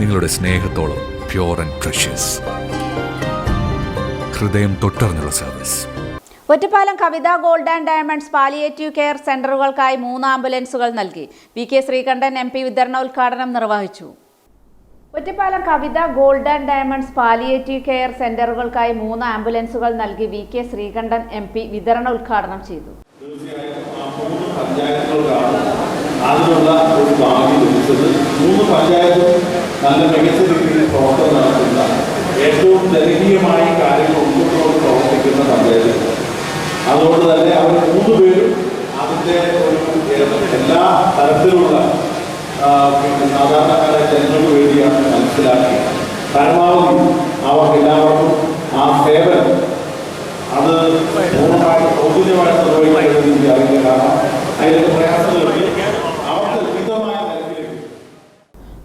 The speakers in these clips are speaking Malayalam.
നിങ്ങളുടെ സ്നേഹത്തോളം പ്യോർ ആൻഡ് പ്രഷ്യസ് ഹൃദയം തൊട്ടറിഞ്ഞുള്ള service Ottapalam Kavitha gold and diamonds palliative care സെന്ററുകൾക്കായി മൂന്ന് ആംബുലൻസുകൾ നൽകി. V K Sreekandan M P വിതരണോദ്ഘാടനം നിർവഹിച്ചു. Ottapalam Kavitha gold and diamonds palliative care സെന്ററുകൾക്കായി മൂന്ന് ആംബുലൻസുകൾ നൽകി V K Sreekandan M P വിതരണോദ്ഘാടനം ചെയ്തു. അതിനുള്ള ലഭിച്ചത് മൂന്ന് പഞ്ചായത്തും നല്ല മികച്ച രീതിയിൽ പ്രവർത്തനം നടത്തുന്ന ഏറ്റവും ജനകീയമായി കാര്യങ്ങൾ ഉൾക്കൊണ്ടുകൊണ്ട് പ്രവർത്തിക്കുന്ന പഞ്ചായത്തുകൾ. അതുകൊണ്ട് തന്നെ അവർ മൂന്ന് പേരും അതിന്റെ ഒരു എല്ലാ തരത്തിലുള്ള സാധാരണക്കാരായ ജനങ്ങൾക്ക് വേണ്ടിയാണ് മനസ്സിലാക്കി. പരമാവധി അവർക്ക് എല്ലാവർക്കും ആ സേവനം അത് പൂർണമായി സൗജന്യമായിട്ട് നിർവഹിക്കാൻ അറിയില്ല കാരണം. അതിലൊക്കെ പ്രയാസങ്ങളുണ്ട്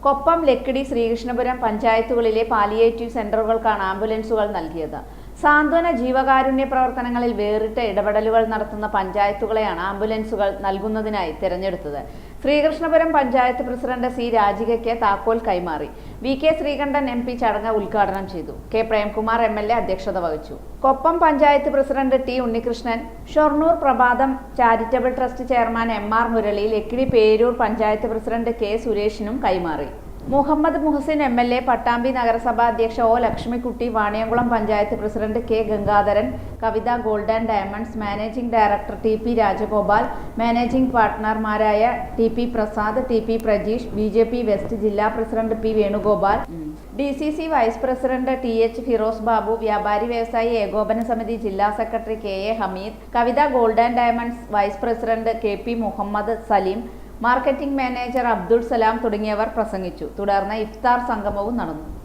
കൊപ്പം ലക്കിടി ശ്രീകൃഷ്ണപുരം പഞ്ചായത്തുകളിലെ പാലിയേറ്റീവ് സെന്ററുകൾക്കാണ് ആംബുലൻസുകൾ നൽകിയത്. സാന്ത്വന ജീവകാരുണ്യ പ്രവർത്തനങ്ങളിൽ വേറിട്ട ഇടപെടലുകൾ നടത്തുന്ന പഞ്ചായത്തുകളെയാണ് ആംബുലൻസുകൾ നൽകുന്നതിനായി തിരഞ്ഞെടുത്തത്. ശ്രീകൃഷ്ണപുരം പഞ്ചായത്ത് പ്രസിഡന്റ് സി രാജികയ്ക്ക് താക്കോൽ കൈമാറി. V K Sreekandan M P ചടങ്ങ് ഉദ്ഘാടനം ചെയ്തു. K Premkumar M L A അധ്യക്ഷത വഹിച്ചു. Koppam panchayat president T Unnikrishnan Shoranur Prabhatham charitable trust chairman M R Murali Lakkidi Perur panchayat president K സുരേഷിനും കൈമാറി. Muhammad Muhsin M L A Pattambi നഗരസഭാ അധ്യക്ഷ O Lakshmikutty Vaniyamkulam panchayat president K Gangadharan Kavitha gold and diamonds managing director T P Rajagopal managing പാർട്ട്ണർമാരായ T P Prasad T P Prajeesh B J P west ജില്ലാ president P Venugopal D C C vice president T H Firoz Babu Vyapari Vyavasayi Ekopana Samithi ജില്ലാ secretary K A Hameed Kavitha gold and diamonds vice president K P Muhammad Saleem marketing manager Abdul Salam തുടങ്ങിയവർ പ്രസംഗിച്ചു. തുടർന്ന് ഇഫ്താർ സംഗമവും നടന്നു.